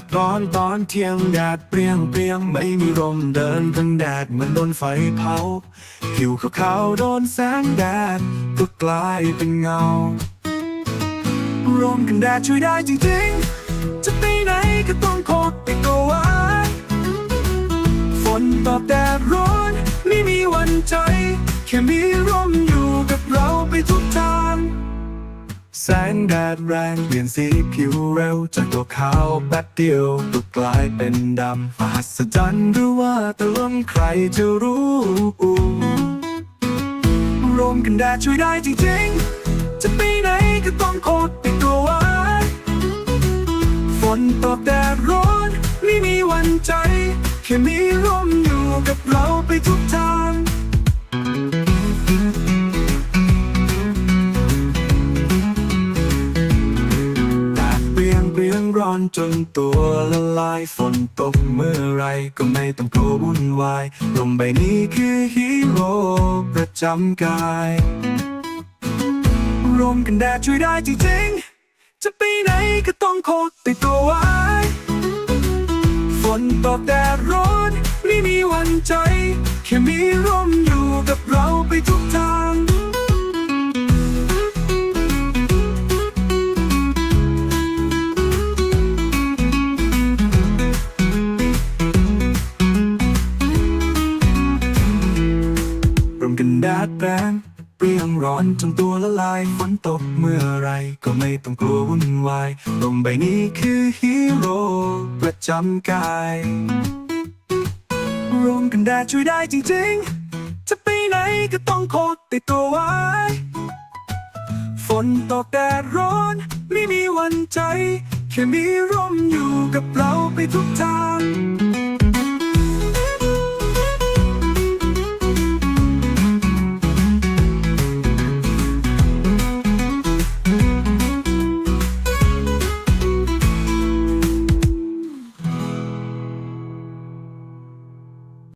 ดร้อนตอนเที่ยงแดดเปรี้ยงเปรี้ยงไม่มีลมเดินทั้งแดดเหมือนโดนไฟเผา ผิวขาวๆโดนแสงแดดก็กลายเป็นเงาร่มกันแดดช่วยได้จริงๆ จะไปไหนก็ต้องโคตติดตัวไว้ฝนตอบแดดร้อนไม่มีวันใจ แค่มีร่มอยู่กับเราไปทุกทาง แสงแดดแรงเปลี่ยนสีผิวเร็วจากตัวขาวแป๊บเดียวก็กลายเป็นดำมหัศจรรย์หรือว่าตะลมใครจะรู้ร่มกันแดดช่วยได้จริงๆ จะไปไหนก็ต้องโคตติดตัวไว้ฝนตกแดดร้อนไม่มีวันใจ แค่มีร่มอยู่กับเราไปทุกทาง ร้อนจนตัวละลายฝนตกเมื่อไรก็ไม่ต้องกลัววุ่นวายลมใบนี้คือฮีโร่ประจำกายร่มกันแดดช่วยได้จริงๆ จะไปไหนก็ต้องโคตติดตัวไว้ ฝนตกแดดร้อนไม่มีวันใจ แค่มีร่มอยู่กับเราไปทุกทาง ดดแรงเปรี้ยงร้อนจนตัวละลายฝนตกเมื่อไรก็ไม่ต้องกลัววุ่นวายลมใบนี้คือฮีโร่ประจำกายร่มกันแดดช่วยได้จริงๆ จะไปไหนก็ต้องโคตรติดตัวไว้ ฝนตกแดดร้อน ไม่มีวันใจ แค่มีร่มอยู่กับเราไปทุกทาง